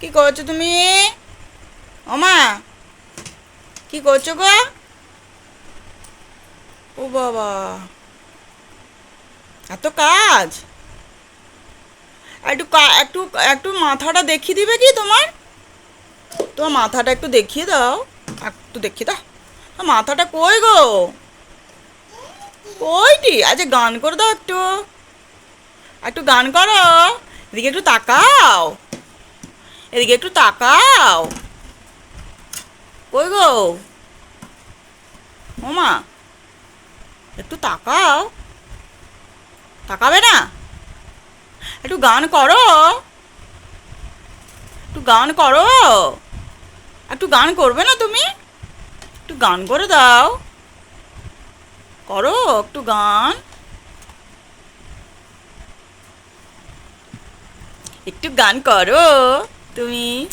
কি করছ তুমি? অমা কি করছ গো? ও বাবা, এত কাজ? একটু একটু একটু মাথাটা দেখিয়ে দিবে কি তোমার? তোমার মাথাটা একটু দেখিয়ে দাও, একটু দেখিয়ে দাও। মাথাটা কই গো? কইটি? আচ্ছা গান করে দাও একটু। একটু গান করো, এদিকে একটু তাকাও। এদিকে একটু তাকাও কই গো ওমা একটু তাকাও তাকাবে না একটু গান করো একটু গান করো একটু গান করবে না তুমি একটু গান করে দাও করো একটু গান একটু গান করো 对。